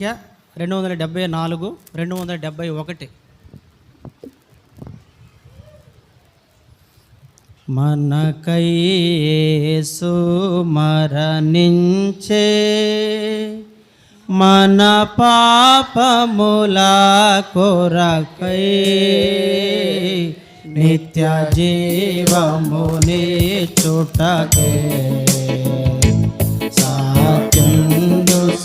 సంఖ్య రెండు వందల డెబ్బై నాలుగు రెండు వందల డెబ్బై ఒకటి మనకయేసు మరణించే మన పాపముల కొరకై నిత్య జీవముని చుటకే.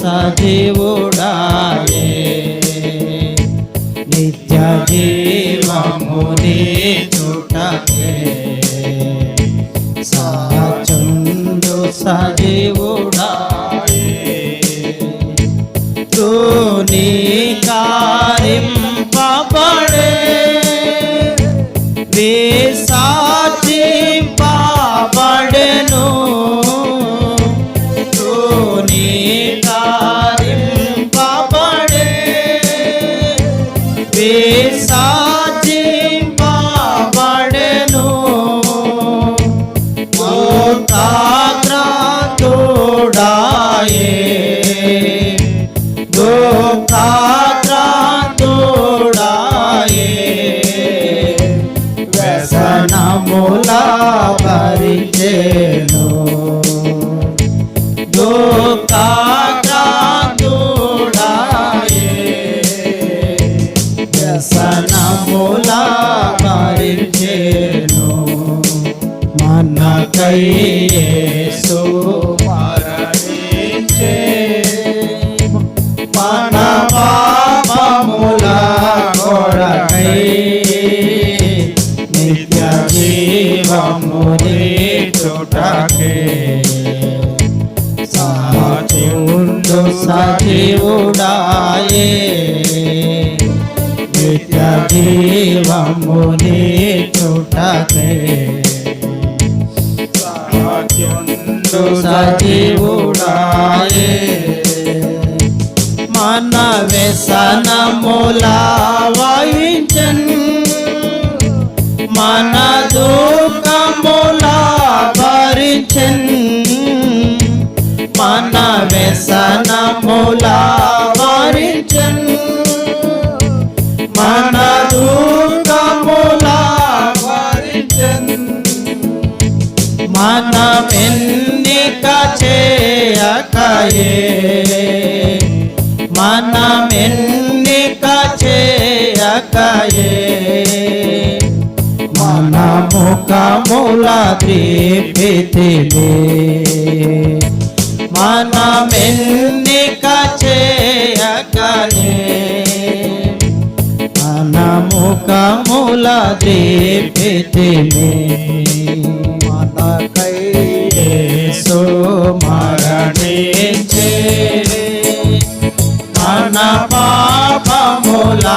సజీవుడాయే నిత్య జీవముని చుటకే. సాచుండు సజీవుడాయే విసాచింపబడెను మోకాగ్రాతుడాయే జీవముని చుటకే. సాచివుండు సజీవుడాయే నిత్య జీవముని చుటకే. సాత్యుండు సజీవుడాయే మన వ్యసనముల వహించన్ మన దుఃఖముల భరించన్ మన వ్యసనముల భరించన్ మన దుఃఖముల భరించన్ మనమెన్నిక చేయకయే మనమెన్నిక ముఖముల ద్రీపితివే మనమెన్నిక చేయకయే మన ముఖముల ద్రీపితివే మనకై యేసు మరణించే మన పాపముల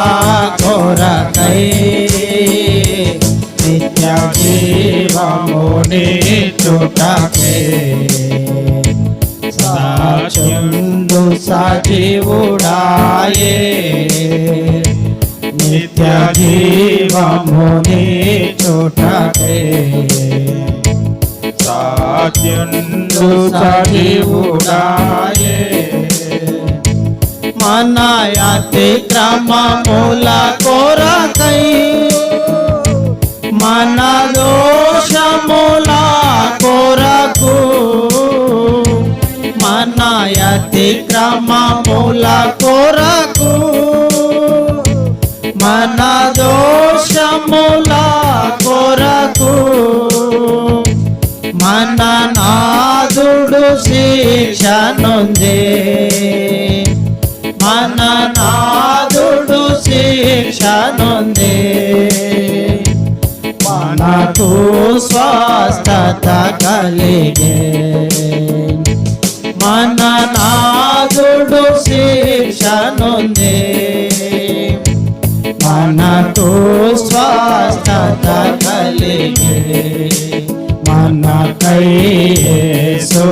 కొరకై నిత్య జీవముని చుటకే సాచుండు సజీవుడాయే నిత్య జీవముని చుటకే సాత్యుండు సజీవుడాయే మన అతిక్రమముల కొరకై మన దోషముల కొరకు మన అతిక్రమముల కొరకు మన దోషముల కొరకు మన నాదుడు శిక్షనుందే. మన నాదుడు శిక్షను మనకు స్వస్థత కలిగే మన నాదుడు శిక్షనుందే మనకు స్వస్థత కలిగే మనకై యేసు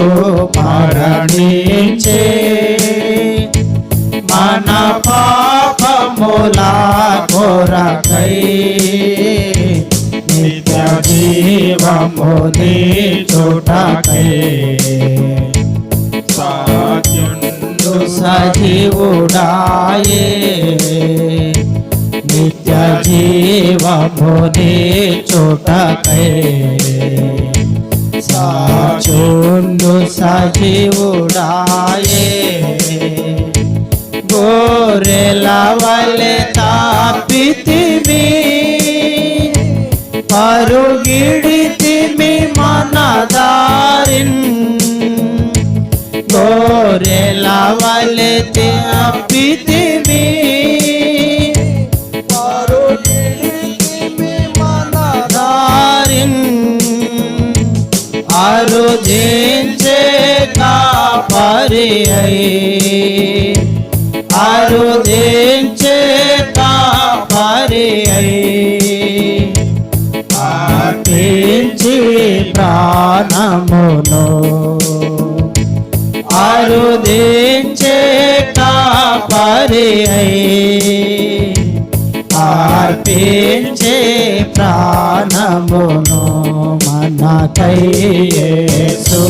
మరణించే. మన పాపముల కొరకై జీవముని చుటకై సాత్యుండు స సజీవుడాయే నిత్య జీవముని చోటకై సాచుండు సజీవుడాయే గోరెల వలె తాపితిమి పరుగిడితిమి మన దారిన్ గోరెల వలె తాపితిమి పరుగిడితిమి మన దారిన్ అరుదించే కాపరి అయి. అరుదించే కాపరి ప్రాణమును అరుదించే కాపరి అయి అర్పించే ప్రాణమును మనకై యేసు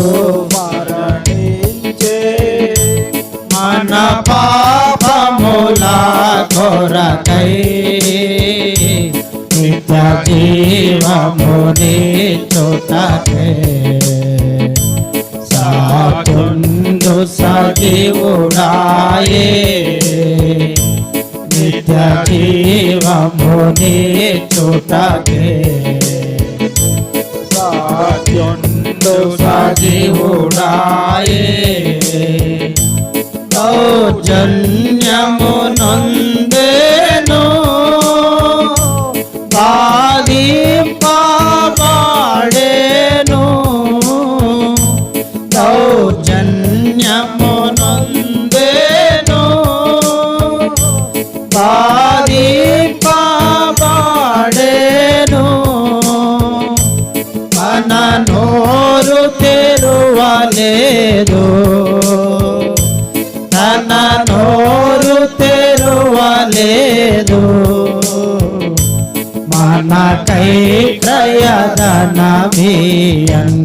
మన పాపముల కొరకై నిత్య జీవముని చోటకే సాతుండు సజీవుడాయే. నిత్య జీవముని చోటకే సాత్యుండు సజీవుడాయే. జన్యమునందు క్రయదనమీయన్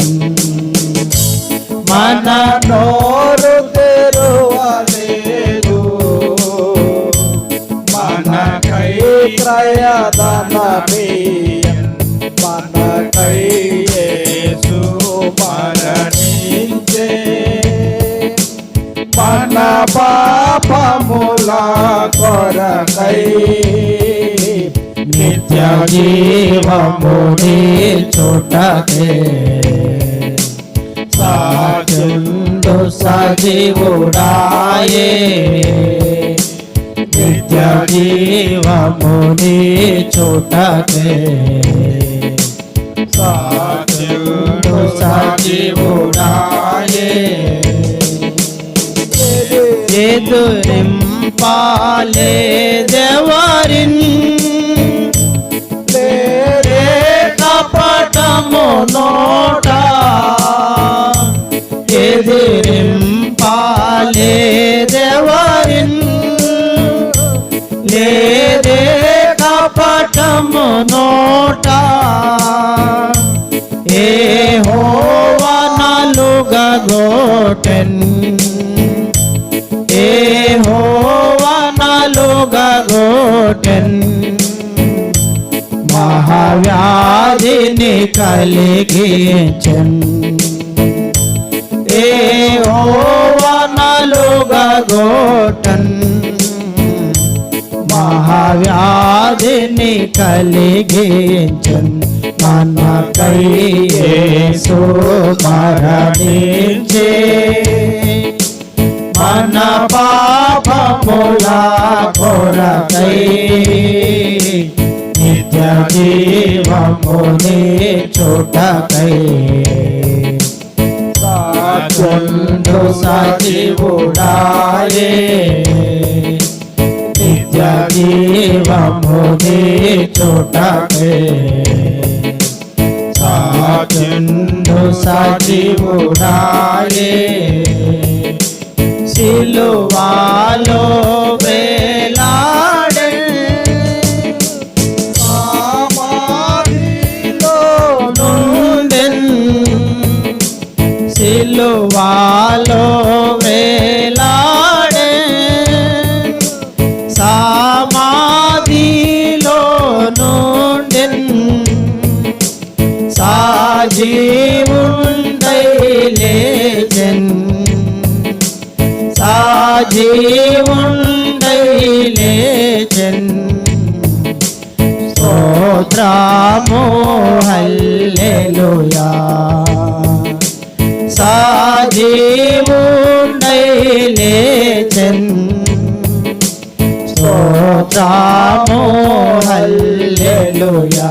మన నోరు తెరువలేదు. మనకై క్రయధనమీయన్ మనకై యేసు మరణించే. మన పాపముల కొరకై నిత్య జీవముని చోటకే. సాచుండు సజీవుడాయే. నిత్య జీవముని చోటకే. సాచుండు సజీవుడాయే. ఎదురింపాలే దేవరిన్ ఎదిరింపాలే దేవరిన్ లేదే కపటము నోట. ఏ హోవనలుగా గోటెన్ ఏ హోవనలుగా గోటెన్ మహావ్యాధిని కలిగించన్. వ్యాధిని కలిగించన్. మన కయ్యేసు మరణించే. మన పాపముల కొరకై నిత్య జీవముని చోటకై సాచండు సజీవుడాయే. నిత్య జీవముని చోటకే సాచండు సజీవుడాయే సిలువాలో వేలాడే సమాధిలో సాజీవుండై లేచెన్ స్తోత్రము హల్లెలూయా సాజీవుండై లేచెన్ స్తోత్రము హల్లెలూయా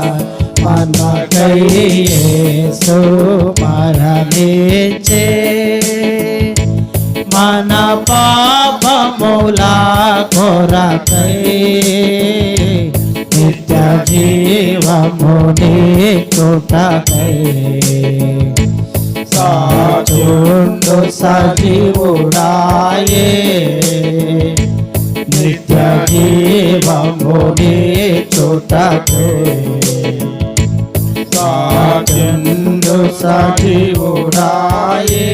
మనకై యేసు మరణించే మన పాపముల కొరకై నిత్య జీవముని చుటకై సాచుండు సజీవుడాయే నిత్య జీవముని చుటకై సాచుండు సజీవుడాయే